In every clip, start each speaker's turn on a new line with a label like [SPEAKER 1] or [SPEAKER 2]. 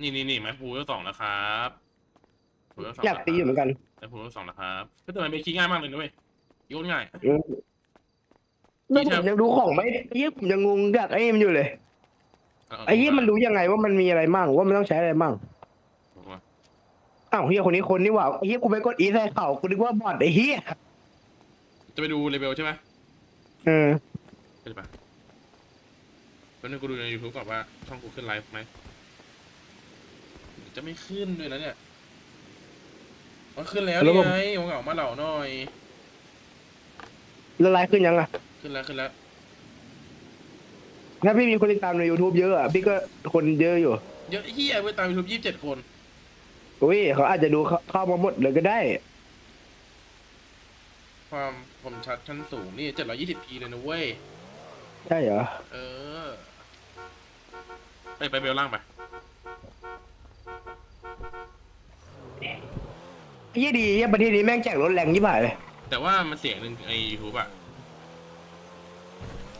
[SPEAKER 1] นี่นี่นี่ไม้พูเลเวลสองนะครับพูเลเวลสอง
[SPEAKER 2] อยากตีอยู่เหมือนกัน
[SPEAKER 1] ไม้พูเลเวลสองนะครับก็แต่มันเป็นคีย์ง่ายมากเลยนะเว้ยโยนง่าย
[SPEAKER 2] อืมแล้วผมยังดูของไม่ไอ้เหี้ยผมยังงงกับไอ้มันอยู่เลยไอ้เหี้ยมันรู้ยังไงว่ามันมีอะไรมั่งว่ามันต้องใช้อะไรมั่งอ้าวเฮียคนนี้คนนี่หว่าไอ้เฮียกูไปกดอีใส่เข่ากูนึกว่าบอทไอ้เฮีย
[SPEAKER 1] จะไปดูเลเวลใช่ไหม
[SPEAKER 2] เออ
[SPEAKER 1] ใช่ปะแล้วนึงกูดูใน YouTube ก่อนว่าช่องกูขึ้นไลฟ์ไหม จะไม่ขึ้นด้วยนะเนี่ยมันขึ้นแล้วนี่ไงวงเหงามาเหล่าหน่อย
[SPEAKER 2] ละลายขึ้นยังอะ
[SPEAKER 1] ขึ้นแล้วขึ้นแล้ว
[SPEAKER 2] ถ้าพี่มีคนติดตามใน YouTube เยอะอะ พี่ก็คนเยอะอยู่
[SPEAKER 1] เยอะเฮียเว้ยตาม YouTube ยี่สิบเจ็ดคน
[SPEAKER 2] อุ้ยเขาอาจจะดูเข้าเข้ามาหมดเลยก็ได้
[SPEAKER 1] ความคมชัดชั้นสูงนี่เจ็ดร้อยี่สิบพีเลยนะเว้ย
[SPEAKER 2] ใช่เหรอ
[SPEAKER 1] เออ ไปไปเบลล่างไป
[SPEAKER 2] ไอ้เฮี ยดีเฮียประเทศนี้แม่งแจกรถแรงยิ่งผ่ายเลย
[SPEAKER 1] แต่ว่ามันเสียงหนึ่งไอยูทูบอะ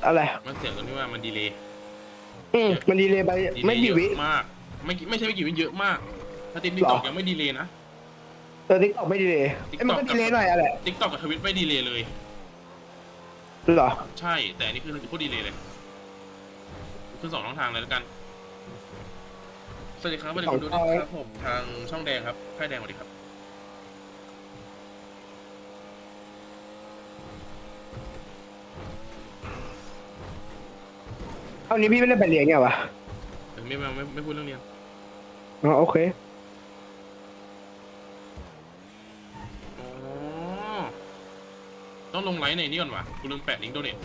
[SPEAKER 2] อะไร
[SPEAKER 1] มันเสียงตรงที่ว่ามันดีเลย์
[SPEAKER 2] อืมมันดีเลยไป
[SPEAKER 1] ดีเล
[SPEAKER 2] ไม่
[SPEAKER 1] ย์
[SPEAKER 2] กี่
[SPEAKER 1] เย
[SPEAKER 2] วิ
[SPEAKER 1] อะมากไม่กี่ไม่ใช่ไม่กี่วิเยอะมากถ้าติด
[SPEAKER 2] หรอ
[SPEAKER 1] ติ๊กต็อกยังไม่ดีเลยนะ
[SPEAKER 2] เออทิกตอกไม่ดีเลยไอ้ยมันก็
[SPEAKER 1] TikTok
[SPEAKER 2] ดีเลยหน่อยอะไร
[SPEAKER 1] ติ๊กต็อกกับทวิตไม่ดีเลยเลย
[SPEAKER 2] เหรอ
[SPEAKER 1] ใช่ แต่อันนี่คือพูดดีเลยเลยคือสองช่องทางเลยแล้วกัน สวัสดีครับสวัสดีคุณดูด้วยครับผมทางช่องแดงครับค่ายแดงสวัสดีครับ
[SPEAKER 2] เอานี้พี่ไม่ได้ไปเรียนไงวะ
[SPEAKER 1] เออไม่ไม่ไม่ไม่พูดเรื่องเรียน
[SPEAKER 2] อ๋อโอเค
[SPEAKER 1] อ๋อต้องลงไลน์ในนี่ก่อนว่ะกูลืมแปะลิงก์โดเนท